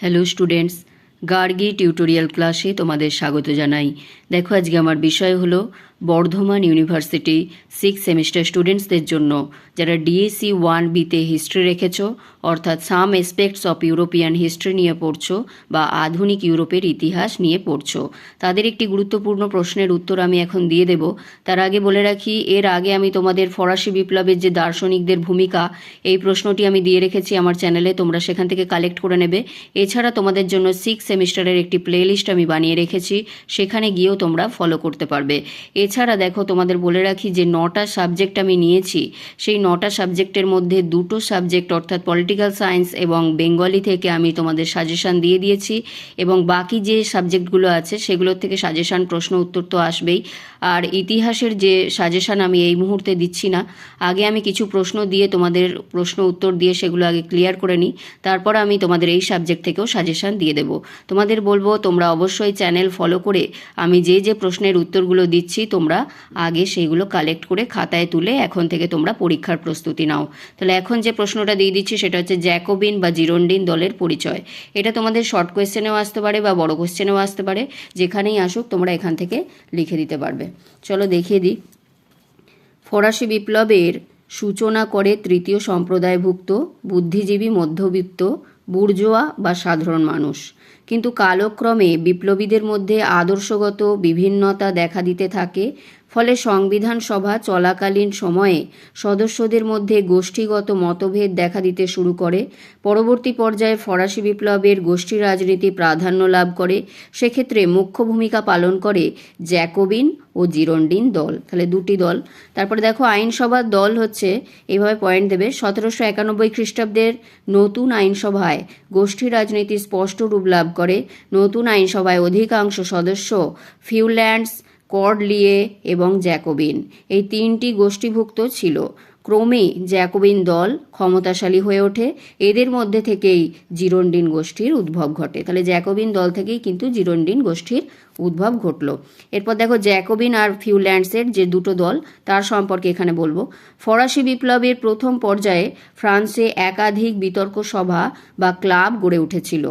Hello students Gargi tutorial ক্লাসে তোমাদের স্বাগত জানাই। দেখো আজকে আমার বিষয় হলো বর্ধমান ইউনিভার্সিটি সিক্স সেমিস্টার স্টুডেন্টসদের জন্য, যারা ডিএসসি ওয়ান বিতে হিস্ট্রি রেখেছ, অর্থাৎ some aspects of European history নিয়ে পড়ছো বা আধুনিক ইউরোপের ইতিহাস নিয়ে পড়ছো। তাদের একটি গুরুত্বপূর্ণ প্রশ্নের উত্তর আমি এখন দিয়ে দেব। তার আগে বলে রাখি, এর আগে আমি তোমাদের ফরাসি বিপ্লবের যে দার্শনিকদের ভূমিকা, এই প্রশ্নটি আমি দিয়ে রেখেছি আমার চ্যানেলে, তোমরা সেখান থেকে কালেক্ট করে নেবে। এছাড়া তোমাদের জন্য সিক্স সেমিস্টারের একটি প্লেলিস্ট আমি বানিয়ে রেখেছি, সেখানে গিয়েও তোমরা ফলো করতে পারবে। এছাড়া দেখো, তোমাদের বলে রাখি যে নটা সাবজেক্ট আমি নিয়েছি, সেই নটা সাবজেক্টের মধ্যে দুটো সাবজেক্ট অর্থাৎ পলিটিক্যাল সায়েন্স এবং বেঙ্গলি থেকে আমি তোমাদের সাজেশান দিয়ে দিয়েছি এবং বাকি যে সাবজেক্টগুলো আছে, সেগুলোর থেকে সাজেশান প্রশ্ন, উত্তর তো আসবেই। আর ইতিহাসের যে সাজেশান আমি এই মুহূর্তে দিচ্ছি না, আগে আমি কিছু প্রশ্ন দিয়ে তোমাদের প্রশ্ন উত্তর দিয়ে সেগুলো আগে ক্লিয়ার করে নিই, তারপর আমি তোমাদের এই সাবজেক্ট থেকেও সাজেশান দিয়ে দেবো। তোমাদের বলব, তোমরা অবশ্যই চ্যানেল ফলো করে আমি যে যে প্রশ্নের উত্তরগুলো দিচ্ছি, তোমরা আগে সেইগুলো কালেক্ট করে খাতায় তুলে এখন থেকে তোমরা পরীক্ষার প্রস্তুতি নাও। তাহলে এখন যে প্রশ্নটা দিয়ে দিচ্ছি, সেটা হচ্ছে জ্যাকোবিন বা জিরন্ডিন দলের পরিচয়। এটা তোমাদের শর্ট কোয়েশ্চেনেও আসতে পারে বা বড় কোয়েশ্চেনেও আসতে পারে, যেখানেই আসুক তোমরা এখান থেকে লিখে দিতে পারবে। চলো দেখিয়ে দিই। ফরাসি বিপ্লবের সূচনা করে তৃতীয় সম্প্রদায়ভুক্ত, বুদ্ধিজীবী, মধ্যবিত্ত, বুর্জোয়া বা সাধারণ মানুষ। কিন্তু কালক্রমে বিপ্লবীদের মধ্যে আদর্শগত বিভিন্নতা দেখা দিতে থাকে ফলে সংবিধান সভা চলাকালীন সময়ে সদস্যদের মধ্যে গোষ্ঠীগত মতভেদ দেখা দিতে শুরু করে। পরবর্তী পর্যায়ে ফরাসি বিপ্লবের গোষ্ঠী রাজনীতি প্রাধান্য লাভ করে। সেক্ষেত্রে মুখ্য ভূমিকা পালন করে জ্যাকোবিন ও জিরন্ডিন দল। তাহলে দুটি দল। তারপরে দেখো আইনসভার দল হচ্ছে এইভাবে পয়েন্ট দেবে। সতেরোশো একানব্বই খ্রিস্টাব্দের নতুন আইনসভায় গোষ্ঠী রাজনীতি স্পষ্ট রূপ লাভ করে। নতুন আইনসভায় অধিকাংশ সদস্য ফিউল্যান্ডস কর্ডলিয়ে এবং জ্যাকোবিন। এই তিনটি গোষ্ঠীভুক্ত ছিল। ক্রমেই জ্যাকোবিন দল ক্ষমতাশালী হয়ে ওঠে। এদের মধ্যে থেকেই জিরন্ডিন গোষ্ঠীর উদ্ভব ঘটে। তাহলে জ্যাকোবিন দল থেকেই কিন্তু জিরন্ডিন গোষ্ঠীর উদ্ভব ঘটলো। এরপর দেখো জ্যাকোবিন আর ফিউল্যান্ডসের যে দুটো দল, তার সম্পর্কে এখানে বলব। ফরাসি বিপ্লবের প্রথম পর্যায়ে ফ্রান্সে একাধিক বিতর্ক সভা বা ক্লাব গড়ে উঠেছিল।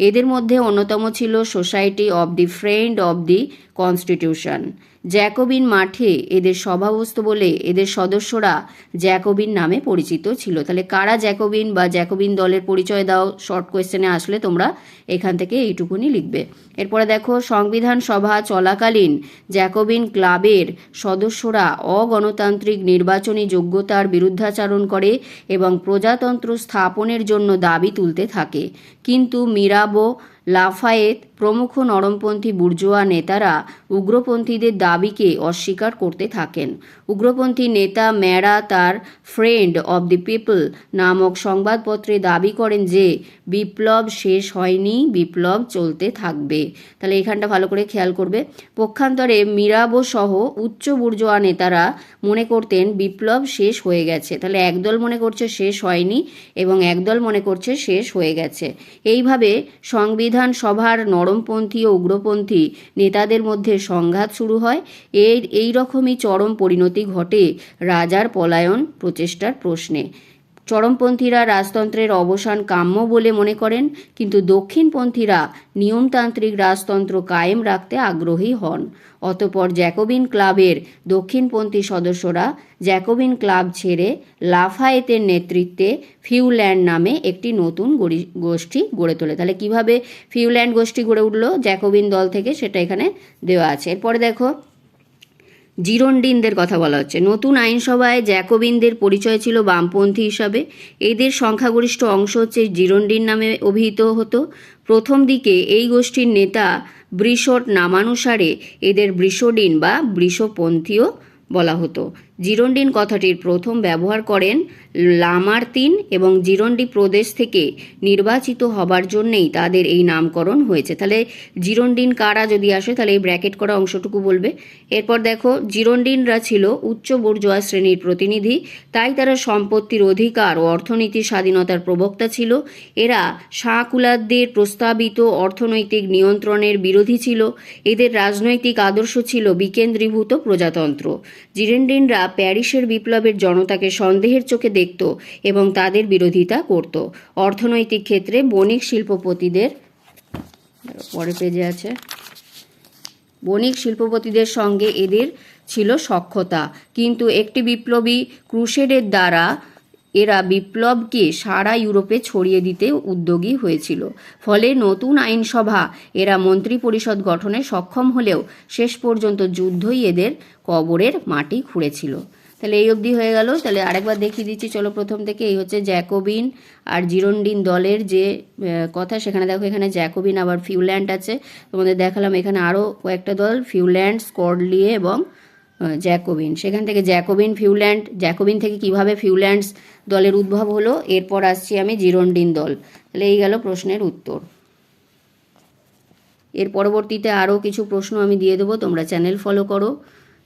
এদের মধ্যে অন্যতম ছিল society of the friend of the constitution Jacobin মাঠে এদের সভাবস্তু বলে এদের সদস্যরা জ্যাকোবিন নামে পরিচিত ছিল। তাহলে কারা জ্যাকোবিন বা জ্যাকোবিন দলের পরিচয় দাও? শর্ট কোয়েশ্চেনে আসলে তোমরা এখান থেকে এইটুকুনি লিখবে। এরপরে দেখো, সংবিধান সভা চলাকালীন জ্যাকোবিন ক্লাবের সদস্যরা অগণতান্ত্রিক নির্বাচনী যোগ্যতার বিরুদ্ধাচারণ করে এবং প্রজাতন্ত্র স্থাপনের জন্য দাবি তুলতে থাকে। কিন্তু মিরাবো লাফায়েত প্রমুখ নরমপন্থী বুর্জোয়া নেতারা উগ্রপন্থীদের দাবিকে অস্বীকার করতে থাকেন। উগ্রপন্থী নেতা ম্যারা তার ফ্রেন্ড অব দি পিপল নামক সংবাদপত্রে দাবি করেন যে, বিপ্লব শেষ হয়নি, বিপ্লব চলতে থাকবে। তাহলে এখানটা ভালো করে খেয়াল করবে। পক্ষান্তরে মিরাবো সহ উচ্চ বুর্জোয়া নেতারা মনে করতেন, বিপ্লব শেষ হয়ে গেছে। তাহলে একদল মনে করছে শেষ হয়নি এবং একদল মনে করছে শেষ হয়ে গেছে। এইভাবে সংবিধান সভার নরমপন্থী ও উগ্রপন্থী নেতাদের মধ্যে সংঘাত শুরু হয়। এর এই রকমই চরম পরিণতি ঘটে রাজার পলায়ন প্রচেষ্টার প্রশ্নে। চরমপন্থীরা রাজতন্ত্রের অবসান কাম্য বলে মনে করেন, কিন্তু দক্ষিণপন্থীরা নিয়মতান্ত্রিক রাজতন্ত্র কায়েম রাখতে আগ্রহী হন। অতপর জ্যাকোবিন ক্লাবের দক্ষিণপন্থী সদস্যরা জ্যাকোবিন ক্লাব ছেড়ে লাফায়েতের নেতৃত্বে ফিউল্যান্ড নামে একটি নতুন গোষ্ঠী গড়ে তোলে। তাহলে কীভাবে ফিউল্যান্ড গোষ্ঠী গড়ে উঠল? জ্যাকোবিন দল থেকে সেটা এখানে দেওয়া আছে। এরপরে দেখো জিরন্ডিনদের কথা বলা হচ্ছে। নতুন আইনসভায় জ্যাকোবিনদের পরিচয় ছিল বামপন্থী হিসাবে। এদের সংখ্যাগরিষ্ঠ অংশ হচ্ছে জিরন্ডিন নামে অভিহিত হতো। প্রথম দিকে এই গোষ্ঠীর নেতা ব্রিশট নামানুসারে এদের ব্রিশোডিন বা বৃষপন্থীও বলা হতো। জিরন্ডিন কথাটির প্রথম ব্যবহার করেন লামার্তিন এবং জিরন্ডি প্রদেশ থেকে নির্বাচিত হবার জন্যেই তাদের এই নামকরণ হয়েছে। তাহলে জিরন্ডিন কারা যদি আসে, তাহলে এই ব্র্যাকেট করা অংশটুকু বলবে। এরপর দেখো, জিরন্ডিনরা ছিল উচ্চ বর্জোয়া শ্রেণির প্রতিনিধি, তাই তারা সম্পত্তির অধিকার ও অর্থনীতির স্বাধীনতার প্রবক্তা ছিল। এরা শাহকুলাদদের প্রস্তাবিত অর্থনৈতিক নিয়ন্ত্রণের বিরোধী ছিল। এদের রাজনৈতিক আদর্শ ছিল বিকেন্দ্রীভূত প্রজাতন্ত্র। জিরেন্ডিনরা প্যারিসের বিপ্লবের জনতাকে সন্দেহের চোখে দেখত এবং তাদের বিরোধিতা করত। অর্থনৈতিক ক্ষেত্রে বণিক শিল্পপতিদের, পরে পেজে আছে, বণিক শিল্পপতিদের সঙ্গে এদের ছিল সক্ষতা কিন্তু একটি বিপ্লবী ক্রুশেডের দ্বারা এরা বিপ্লবকে সারা ইউরোপে ছড়িয়ে দিতে উদ্যোগী হয়েছিল। ফলে নতুন আইনসভা, এরা মন্ত্রী পরিষদ গঠনে সক্ষম হলেও শেষ পর্যন্ত যুদ্ধই এদের কবরের মাটি খুঁড়েছিল। তাহলে এই অবধি হয়ে গেল। তাহলে আরেকবার দেখিয়ে দিচ্ছি, চলো প্রথম থেকে। এই হচ্ছে জ্যাকোবিন আর জিরন্ডিন দলের যে কথা, সেখানে দেখো এখানে জ্যাকোবিন আবার ফিউল্যান্ড আছে। তোমাদের দেখালাম এখানে আরও কয়েকটা দল, ফিউল্যান্ড স্কডলিয়ে এবং জ্যাকোবিন। সেখান থেকে জ্যাকোবিন, ফিউল্যান্ড, জ্যাকোবিন থেকে কীভাবে ফিউল্যান্ডস দলের উদ্ভব হলো, এরপর আসছি আমি জিরন্ডিন দল। তাহলে এই গেল প্রশ্নের উত্তর। এর পরবর্তীতে আরও কিছু প্রশ্ন আমি দিয়ে দেবো, তোমরা চ্যানেল ফলো করো।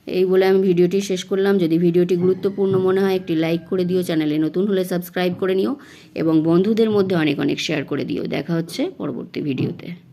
এই বলে আমি ভিডিওটি শেষ করলাম। যদি ভিডিওটি গুরুত্বপূর্ণ মনে হয়, একটি লাইক করে দিও, চ্যানেলে নতুন হলে সাবস্ক্রাইব করে নিও, এবং বন্ধুদের মধ্যে অনেক অনেক শেয়ার করে দিও। দেখা হচ্ছে পরবর্তী ভিডিওতে।